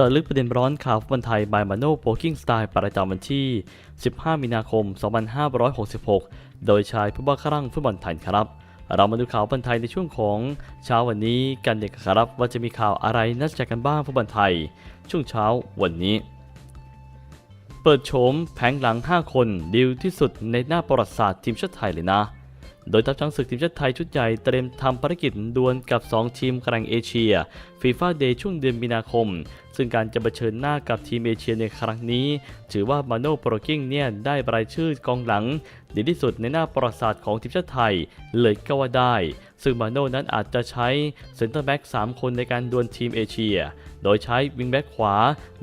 จาะลึกประเด็นร้อนข่าวฟุตบอลไทยบายมาโน่โปกิ้งสไตล์ประจำวันที่ 15 มีนาคม 2566 โดยชายผู้บ้าคลั่งฟุตบอลไทยครับ เรามาดูข่าวฟุตบอลไทยในช่วงของเช้าวันนี้กันเด็กครับว่าจะมีข่าวอะไรน่าสนใจกันบ้างฟุตบอลไทย ช่วงเช้าวันนี้ เปิดโฉมแผงหลัง 5 คนดีลที่สุดในหน้าประวัติศาสตร์ทีมชาติไทยเลยนะ โดยทัพช้างศึกทีมชาติไทยชุดใหญ่เตรียมทำภารกิจดวลกับ 2 ทีมแกร่งเอเชียฟีฟ่าเดย์ช่วงเดือนมีนาคม ซึ่งการจะเผชิญหน้ากับทีมเอเชียในครั้งนี้ ถือว่ามาโน่โปรกิ้งเนี่ยได้รายชื่อกองหลัง ดีที่สุดในหน้าประวัติศาสตร์ของทีมชาติไทยเลยก็ว่าได้ ซึ่งมาโน่นั้นอาจจะใช้เซนเตอร์แบ็ก3คนในการดวลทีมเอเชีย โดยใช้วิงแบ็กขวา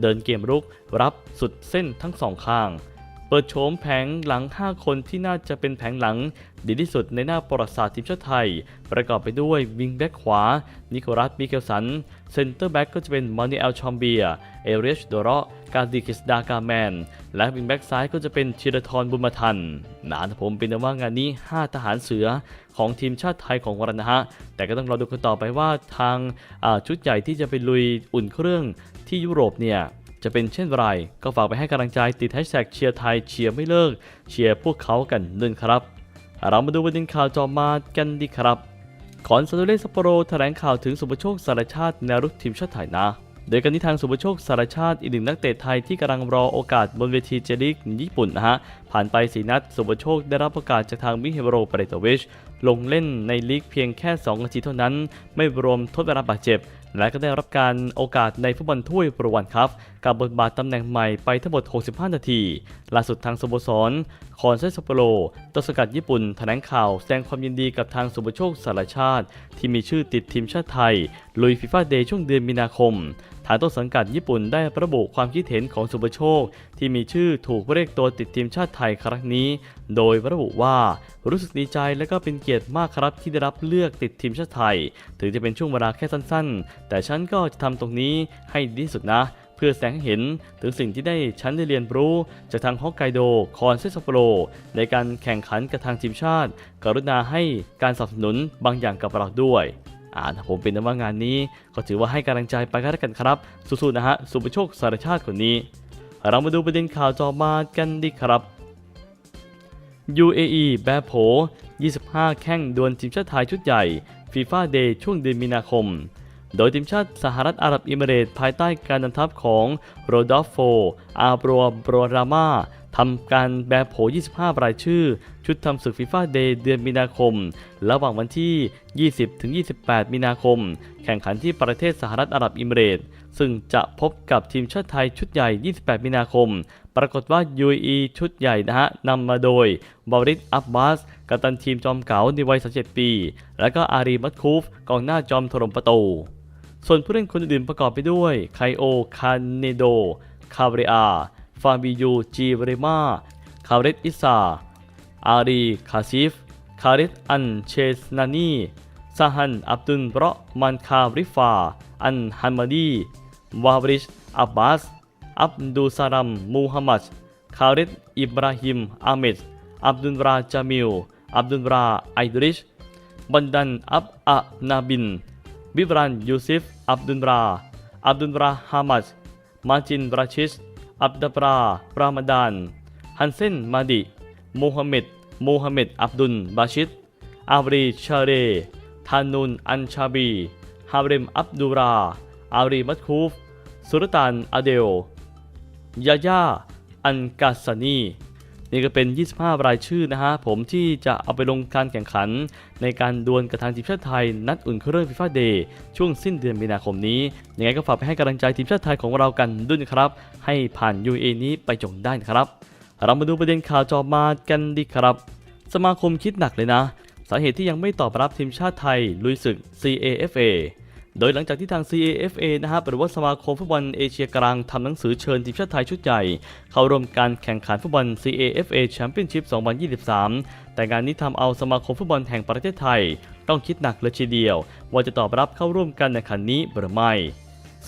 เดินเกมรุก รับสุดเส้นทั้งสองข้าง เปิดโฉมแผงหลัง 5 คนที่น่าจะเป็นแผงหลัง ดีที่สุดในหน้าประวัติศาสตร์ทีมชาติไทย ประกอบไปด้วยวิงแบ็กขวา นิโคลัสมิเกลสัน เซนเตอร์แบ็กก็จะเป็นมานูเอลชอมเบีย เอเรชโดโรการดิกิสดากาแมน และวิงแบ็กซ้ายก็จะเป็นชิรทรบุญมาทันนาทผมเป็นว่างานนี้ 5 ทหารเสือของทีมชาติไทยของวรนะฮะ แต่ก็ต้องรอดูกันต่อไปว่าทางชุดใหญ่ที่จะไปลุยอุ่นเครื่องที่ยุโรปเนี่ย จะเป็นเช่นไร ก็ฝากไปให้กำลังใจติดแฮชแท็กเชียร์ไทยเชียร์ไม่เลิก เชียร์พวกเขากันด้วยครับ เรามาดูประเด็นข่าวจอมากันดีครับขอนซาโดเล่ซัปโปโรแถลงข่าวถึงสุภโชคสารชาติแนวรุกทีมชาติไทยนะ โดยกันที่ทางสุภโชคสารชาติอีกหนึ่งนักเตะไทยที่กำลังรอโอกาสบนเวทีเจลิกญี่ปุ่นนะฮะ ผ่านไปสีนัดสุภโชคได้รับโอกาสจากทางมิเฮโรเปเรตวิช ลงเล่นในลีกเพียงแค่ 2 นาทีเท่านั้น ไม่รวมทดเวลาบาดเจ็บ และก็ได้รับการโอกาสในฟุตบอลถ้วยประวันครับ กับบทบาทตำแหน่งใหม่ไปทั้งหมด 65 นาที ล่าสุดทางสโมสรคอนเซซัปโปโรต้นสกัดญี่ปุ่นแถลงข่าวแสดงความยินดีกับทางสุบโชคสารชาติ ที่มีชื่อติดทีมชาติไทย ลุยฟีฟ่าเดย์ช่วงเดือนมีนาคม ทางต้นสังกัดญี่ปุ่นได้ระบุความคิดเห็นของสุภโชค ที่มีชื่อถูกเรียกตัวติดทีมชาติไทยครั้งนี้ โดยระบุว่ารู้สึกดีใจและก็เป็นเกียรติมากครับที่ได้รับเลือกติดทีมชาติไทย ถึงจะเป็นช่วงเวลาแค่สั้นๆ แต่ฉันก็จะทำตรงนี้ให้ดีที่สุดนะเพื่อแสงให้เห็นถึงสิ่งที่ได้ฉันได้เรียนรู้ จากทางฮอกไกโด คอนเซซัปโปโรในการแข่งขันกับทางทีมชาติ กรุณาให้การสนับสนุนบางอย่างกับเราด้วย อ่าถ้าผมเป็นนว่างานนี้ ก็ถือว่าให้กำลังใจไปกันแล้วกันครับ สู้ๆนะฮะสุภโชคสารชาติคนนี้ เรามาดูประเด็นข่าวจอมากันดีครับ UAE แบโผ25 แข่งดวลทีมชาติไทยชุดใหญ่ฟีฟ่าเดย์ช่วงเดือนมีนาคม โดยทีมชาติสหรัฐอาหรับเอมิเรตภายใต้การนำทัพของโรดอฟโฟ อาบรัวบรรามา ทำการแบบโผ25 รายชื่อ ชุดทำศึกฟีฟ่าเดย์เดือนมีนาคม ระหว่างวันที่ 20-28 มีนาคม แข่งขันที่ประเทศสหรัฐอาหรับเอมิเรตส์ซึ่งจะพบกับทีมชาติไทยชุดใหญ่ 28 มีนาคม ปรากฏว่า UAE ชุดใหญ่นะฮะนำมาโดยบาริสอับบาสกัปตันทีมจอมเก๋าในวัย 37 ปี และก็อารีมัตคูฟกองหน้าจอมถล่มประตูส่วนผู้เล่นคนอื่นประกอบไปด้วยไคโอ คาเนโด คาเบรอา ฟาบิยูจีเรมาคาเรตอิซาอารีคาซิฟ คาริสอันเชสนานีซาฮันอับดุลเบราะมันคาริฟา อันฮัมมาดี วาบริช อับบาส อับดุลซารัม มูฮัมหมัด คาริสอิบราฮิม อาเมดอับดุลราจามิล อับดุลราไอดริช บันดัน อับอะนาบิน บิบรันยูซิฟ อับดุลรา อับดุลราฮามัดมาจินบราชิช อับดับรา ปรามดาน ฮันเซน มาดิโมฮัมเหม็ดโมฮัมเหม็ด อับดุล บาชิดอาบรี ชาเร ทานุน อันชาบี ฮาเรม อับดุรา อารี มัตคูฟ สุลต่าน อเดล ยาย่า อันกาสานี นี่ก็เป็น 25 รายชื่อนะฮะผมที่จะเอาไปลงการแข่งขัน ในการดวลกับทางทีมชาติไทย นัดอุ่นเครื่องฟีฟ่าเดย์ช่วงสิ้นเดือนมีนาคมนี้ยังไงก็ฝากไปให้กำลังใจทีมชาติไทยของเรากันด้วยนะครับ ให้ผ่าน UA นี้ไปจงได้นะครับ เรามาดูประเด็นข่าวจอมากันดีครับ สมาคมคิดหนักเลยนะ สาเหตุที่ยังไม่ตอบรับทีมชาติไทยลุยศึก CAFA โดยหลังจากที่ทาง CAFA นะครับหรือว่าสมาคมฟุตบอลเอเชียกลางทำหนังสือเชิญทีมชาติไทยชุดใหญ่ เข้าร่วมการแข่งขันฟุตบอล CAFA Championship 2023 แต่งานนี้ทำเอาสมาคมฟุตบอลแห่งประเทศไทย ต้องคิดหนักเลยทีเดียว ว่าจะตอบรับเข้าร่วมการแข่งขันนี้หรือไม่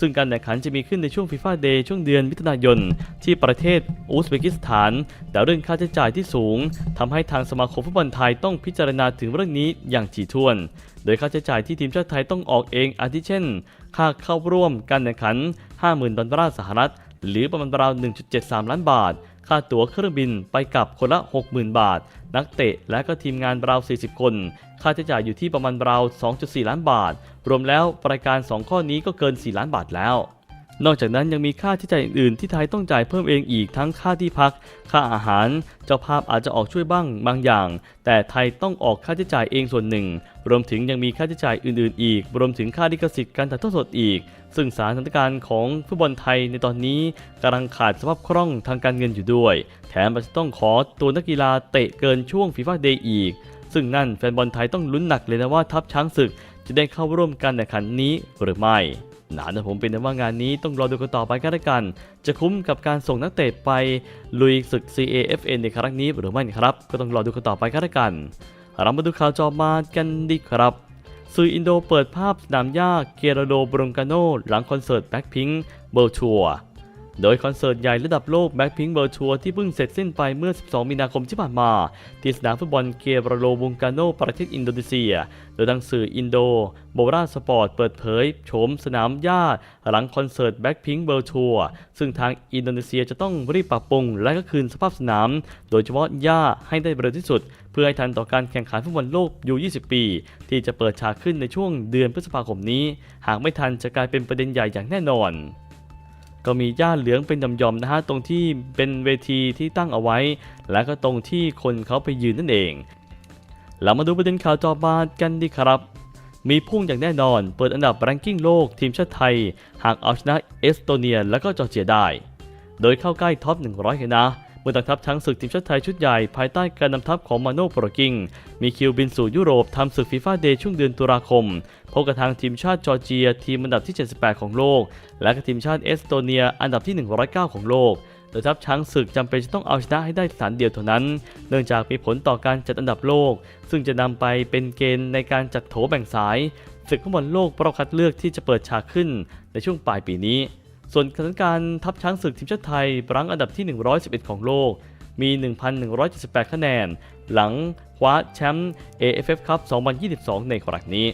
ซึ่งการแข่งขันจะมีขึ้นในช่วงฟีฟ่าเดย์ช่วงเดือนมิถุนายน ที่ประเทศอุซเบกิสถาน แต่เรื่องค่าใช้จ่ายที่สูงทำให้ทางสมาคมฟุตบอลไทยต้องพิจารณาถึงเรื่องนี้อย่างถี่ถ้วน ดยค่าใช้จ่ายที่ทีมชาติไทยต้องออกเองอาทิเช่น ค่าเข้าร่วมการแข่งขัน 50,000 ดอลลาร์สหรัฐ หรือประมาณราว 1.73 ล้านบาท ค่าตั๋วเครื่องบินไปกลับคนละ 60,000 บาท นักเตะและก็ทีมงานราว 40 คน ค่าใช้จ่ายอยู่ที่ประมาณราว 2.4 ล้านบาท รวมแล้วรายการ 2 ข้อนี้ก็เกิน 4 ล้านบาทแล้ว นอกจากนั้นยังมีค่าใช้จ่ายอื่นๆที่ไทยต้องจ่ายเพิ่มเองอีกทั้งค่าที่พัก ค่าอาหาร เจ้าภาพอาจจะออกช่วยบ้างบางอย่าง แต่ไทยต้องออกค่าใช้จ่ายเองส่วนหนึ่ง รวมถึงยังมีค่าใช้จ่ายอื่นๆ อีก รวมถึงค่าลิขสิทธิ์การถ่ายทอดสดอีก ซึ่งสถานการณ์ของฟุตบอลไทยในตอนนี้กำลังขาดสภาพคล่องทางการเงินอยู่ด้วย แถมอาจจะต้องขอตัวนักกีฬาเตะเกินช่วงฟีฟ่าเดย์อีก ซึ่งนั่นแฟนบอลไทยต้องลุ้นหนักเลยนะว่าทัพช้างศึกจะได้เข้าร่วมการแข่งขันนี้หรือไม่ หนานะผมเป็นแต่ว่างานนี้ต้องรอดูกันต่อไปกันละกัน จะคุ้มกับการส่งนักเตะไปลุยศึก CAFN ในครั้งนี้หรือไม่นะครับ ก็ต้องรอดูกันต่อไปกันละกัน เรามาดูข่าวจอมากันดีครับสื่ออินโดเปิดภาพสนามหญ้าเกเรโดบรงกาโนหลังคอนเสิร์ตแบ็คพิงค์เบิร์ชัว โดยคอนเสิร์ตใหญ่ระดับโลกแบ็คพิงค์เบิร์ทัวที่เพิ่งเสร็จสิ้นไปเมื่อ 12 มีนาคมที่ผ่านมา ที่สนามฟุตบอลเกเรโดบรงกาโนประเทศอินโดนีเซีย โดยทางสื่ออินโดโบราสปอร์ตเปิดเผยโฉมสนามหญ้าหลังคอนเสิร์ตแบ็คพิงค์เบิร์ทัวซึ่งทางอินโดนีเซียจะต้องรีบปรับปรุงและก็คืนสภาพสนาม โดยเฉพาะหญ้าให้ได้เร็วที่สุด เพื่อให้ทันต่อการแข่งขันฟุตบอลโลกยู20 ปี ที่จะเปิดฉากขึ้นในช่วงเดือนพฤษภาคมนี้ หากไม่ทันจะกลายเป็นประเด็นใหญ่อย่างแน่นอน ก็มีหญ้าเหลืองเป็นหย่อมๆนะฮะตรงที่เป็นเวทีที่ตั้งเอาไว้ และก็ตรงที่คนเขาไปยืนนั่นเอง เรามาดูประเด็นข่าวจอบากันดีครับ มีพุ่งอย่างแน่นอน เปิดอันดับแรงกิ้งโลกทีมชาติไทย หากเอาชนะเอสโตเนียและก็จอร์เจียได้ โดยเข้าใกล้ท็อป 100เลยนะ มื่อตั้งทัพช้างศึกทีมชาติไทยชุดใหญ่ภายใต้การนำทัพของมาโน่โปรกิง มีคิวบินสู่ยุโรปทำศึกฟีฟ่าเดย์ช่วงเดือนตุลาคม พบกับทางทีมชาติจอร์เจีย ทีมอันดับที่ 78 ของโลก และก็ทีมชาติเอสโตเนีย อันดับที่ 109 ของโลกโดยทัพช้างศึกจำเป็นจะต้องเอาชนะให้ได้สถานเดียวเท่านั้น เนื่องจากมีผลต่อการจัดอันดับโลก ซึ่งจะนำไปเป็นเกณฑ์ในการจัดโถแบ่งสายศึกฟุตบอลโลกรอบคัดเลือกที่จะเปิดฉากขึ้นในช่วงปลายปีนี้ ส่วนสถานการณ์ทัพช้างศึกทีมชาติไทยรั้งอันดับที่ 111 ของโลก มี 1,178 คะแนน หลังคว้าแชมป์ AFF Cup 2022 ในครั้งนี้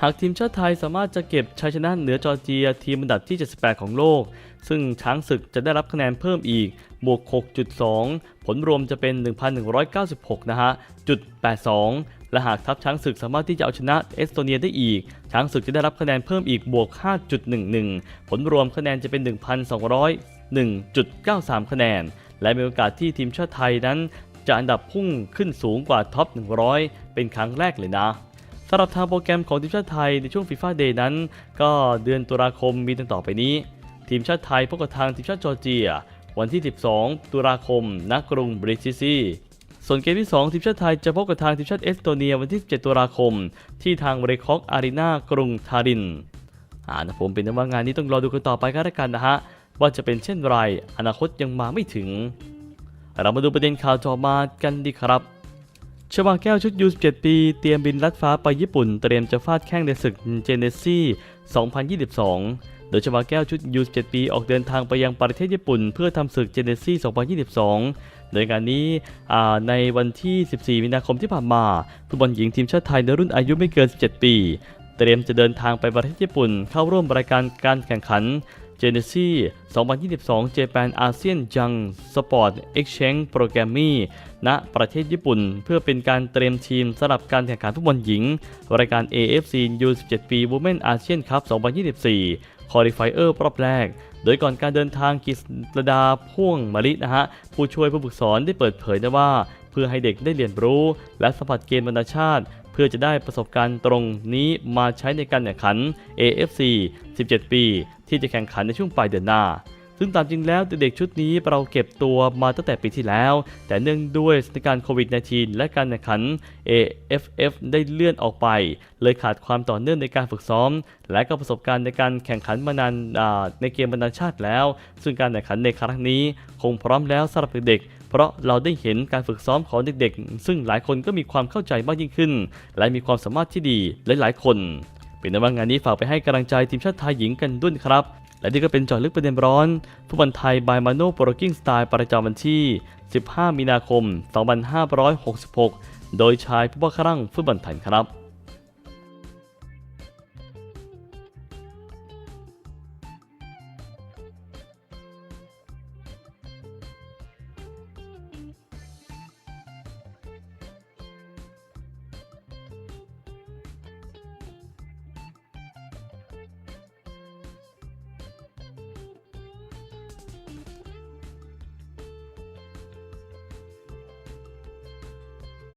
หากทีมชาติไทยสามารถจะเก็บชัยชนะเหนือจอร์เจียทีมอันดับที่ 78 ของโลก ซึ่งช้างศึกจะได้รับคะแนนเพิ่มอีก บวก 6.2 ผลรวมจะเป็น 1,196 นะฮะจุด82 และหากทัพช้างศึกสามารถที่จะเอาชนะเอสโตเนียได้อีก ช้างศึกจะได้รับคะแนนเพิ่มอีกบวก 5.11 ผลรวมคะแนนจะเป็น 1,201.93 คะแนน และมีโอกาสที่ทีมชาติไทยนั้น จะอันดับพุ่งขึ้นสูงกว่าท็อป 100 เป็นครั้งแรกเลยนะสำหรับทางโปรแกรมของทีมชาติไทยในช่วงฟีฟ่าเดย์นั้น ก็เดือนตุลาคมมีดังต่อไปนี้ ทีมชาติไทยพบกับทางทีมชาติจอร์เจีย วันที่ 12 ตุลาคมณกรุงบริซิซี ส่วนเกมที่ 2 ทีมชาติไทยจะพบกับทางทีมชาติเอสโตเนียวันที่ 17 ตุลาคม ที่ทางเรคอกอารีนากรุงทารินอ่านะผมเป็นว่างานนี้ต้องรอดูกันต่อไปกันแล้วกันนะฮะ ว่าจะเป็นเช่นไร อนาคตยังมาไม่ถึง เรามาดูประเด็นข่าวต่อมากันดีครับชวาแก้วชุดยู17 ปี เตรียมบินลัดฟ้าไปญี่ปุ่น เตรียมจะฟาดแข้งในศึกเจเนซี่ 2022 โดยชวาแก้วชุดยู17 ปี ออกเดินทางไปยังประเทศญี่ปุ่น เพื่อทำศึกเจเนซี่ 2022 โดยการนี้ในวันที่ 14 มีนาคมที่ผ่านมาฟุตบอลหญิงทีมชาติไทยในรุ่นอายุไม่เกิน 17 ปี เตรียมจะเดินทางไปประเทศญี่ปุ่น เข้าร่วมรายการการแข่งขันเจเนซี่2022 Japan ASEAN Young Sport Exchange Programme ณประเทศญี่ปุ่น เพื่อเป็นการเตรียมทีมสำหรับการแข่งขันฟุตบอลหญิง รายการ AFC U17 ปี Women Asian Cup 2024 คอลี่ไฟเออร์รอบแรก โดยก่อนการเดินทางกิษดาพ่วงมะลินะฮะ ผู้ช่วยผู้ฝึกสอนได้เปิดเผยนะว่า เพื่อให้เด็กได้เรียนรู้ และสัมผัสเกมนานาชาติ เพื่อจะได้ประสบการณ์ตรงนี้มาใช้ในการแข่งขัน AFC 17 ปี ที่จะแข่งขันในช่วงปลายเดือนหน้า ซึ่งตามจริงแล้วเด็กๆชุดนี้เราเก็บตัวมาตั้งแต่ปีที่แล้ว แต่เนื่องด้วยสถานการณ์โควิด -19 และการแข่งขัน AFF ได้เลื่อนออกไป เลยขาดความต่อเนื่องในการฝึกซ้อม และก็ประสบการณ์ในการแข่งขันมานานาในเกมบรรณาชาติแล้ว ซึ่งการแข่งขันในครั้งนี้ คงพร้อมแล้วสำหรับเด็กเพราะเราได้เห็นการฝึกซ้อมของเด็กๆ ซึ่งหลายคนก็มีความเข้าใจมากยิ่งขึ้น และมีความสามารถที่ดีหลายๆคน เป็นในว่างานนี้ฝากไปให้กำลังใจทีมชาติไทยหญิงกันด้วยครับ และนี่ก็เป็นเจอดลึกประเด็นร้อนฟุตบอลไทยบายมาโน่โปรกิ้งสไตล์ประจำวันที่ 15 มีนาคม 2566 โดยชายผู้ว่าครั่งฟุตบอลไทยครับ